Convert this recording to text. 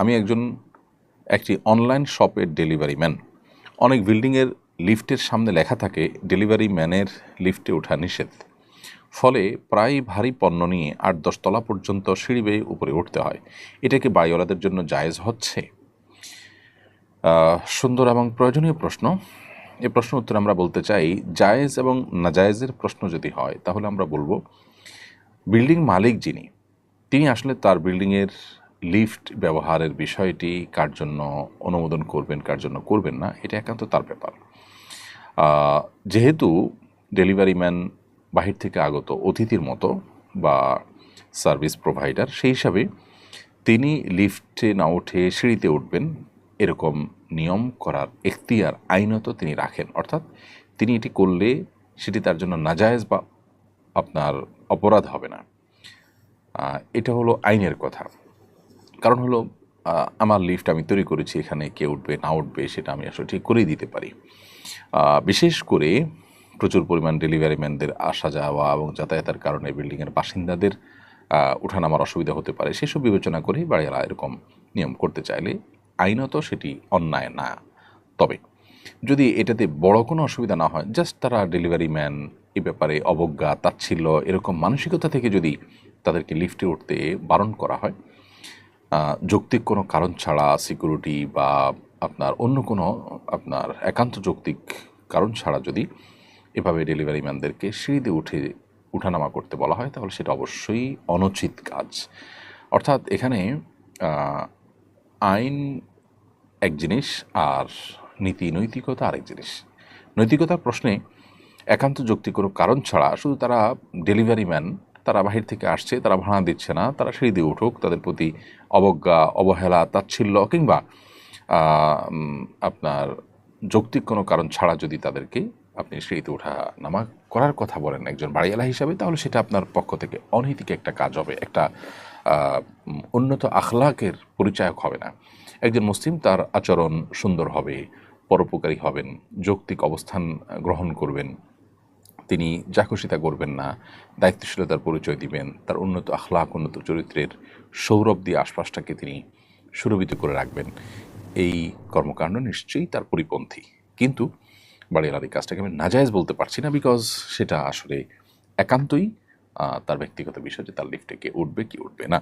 আমি একজন একটি অনলাইন শপের ডেলিভারি ম্যান অনেক বিল্ডিংয়ের লিফটের সামনে লেখা থাকে ডেলিভারি ম্যানের লিফটে ওঠা নিষেধ। ফলে প্রায় ভারী পণ্য নিয়ে আট দশ তলা পর্যন্ত সিঁড়ি বেয়ে উপরে উঠতে হয়। এটাকে বাড়িওয়ালাদের জন্য জায়েজ হচ্ছে? সুন্দর এবং প্রয়োজনীয় প্রশ্ন। এ প্রশ্ন উত্তর আমরা বলতে চাই, জায়েজ এবং নাজায়েজের প্রশ্ন যদি হয়, তাহলে আমরা বলব বিল্ডিং মালিক যিনি, তিনি আসলে তার বিল্ডিংয়ের লিফট ব্যবহারের বিষয়টি কার জন্য অনুমোদন করবেন, কার জন্য করবেন না, এটা একান্ত তার ব্যাপার। যেহেতু ডেলিভারি ম্যান বাহির থেকে আগত অতিথির মতো বা সার্ভিস প্রোভাইডার, সেই হিসাবে তিনি লিফটে না উঠে সিঁড়িতে উঠবেন, এরকম নিয়ম করার এখতিয়ার আইনত তিনি রাখেন। অর্থাৎ তিনি এটি করলে সেটি তার জন্য নাজায়েজ বা আপনার অপরাধ হবে না। এটা হলো আইনের কথা। কারণ হলো আমার লিফট আমি তৈরি করেছি এখানে কে উঠবে না উঠবে সেটা আমি আসলে ঠিক করেই দিতে পারি। বিশেষ করে প্রচুর পরিমাণ ডেলিভারি ম্যানদের আসা যাওয়া এবং যাতায়াতের কারণে বিল্ডিংয়ের বাসিন্দাদের আহ, ওঠানামার অসুবিধা হতে পারে সেসব বিবেচনা করেই বাড়িওয়ালা এরকম নিয়ম করতে চাইলে আইনত সেটি অন্যায় না। তবে যদি এটাতে বড় কোনো অসুবিধা না হয় জাস্ট তারা ডেলিভারি ম্যান এ ব্যাপারে অবজ্ঞা তাচ্ছিল্য এরকম মানসিকতা থেকে যদি তাদেরকে লিফটে উঠতে বারণ করা হয় যৌক্তিক কোনো কারণ ছাড়া সিকিউরিটি বা আপনার অন্য কোনো আপনার একান্ত যৌক্তিক কারণ ছাড়া যদি এভাবে ডেলিভারি ম্যানদেরকে সিঁড়িতে উঠে উঠানামা করতে বলা হয়, তাহলে সেটা অবশ্যই অনুচিত কাজ। অর্থাৎ এখানে আইন এক জিনিস আর নীতি নৈতিকতা আরেক জিনিস। নৈতিকতার প্রশ্নে একান্ত যৌক্তিক কোনো কারণ ছাড়া শুধু তারা ডেলিভারি ম্যান তারা বাহির থেকে আসছে, তারা ভাড়া দিচ্ছে না, তারা সিঁড়ি দিয়ে উঠুক, তাদের প্রতি অবজ্ঞা, অবহেলা, তাচ্ছিল্য কিংবা আপনার যৌক্তিক কোনো কারণ ছাড়া যদি তাদেরকে আপনি সিঁড়িতে ওঠা নামা করার কথা বলেন একজন বাড়িওয়ালা হিসাবে, তাহলে সেটা আপনার পক্ষ থেকে অনৈতিক একটা কাজ হবে, একটা উন্নত আখলাকের পরিচায়ক হবে না। একজন মুসলিম তার আচরণ সুন্দর হবে, পরোপকারী হবেন, যৌক্তিক অবস্থান গ্রহণ করবেন। তিনি যা খুশি তা করবেন না, দায়িত্বশীলতার পরিচয় দিবেন, তার উন্নত আখলাক উন্নত চরিত্রের সৌরভ দিয়ে আশপাশটাকে তিনি সুরভিত করে রাখবেন। এই কর্মকাণ্ড নিশ্চয়ই তার পরিপন্থী। কিন্তু বাড়িওয়ালার এই কাজটাকে আমি নাজায়জ বলতে পারছি না বিকজ সেটা আসলে একান্তই তার ব্যক্তিগত বিষয় যে তার লিফটে কে উঠবে, কি উঠবে না।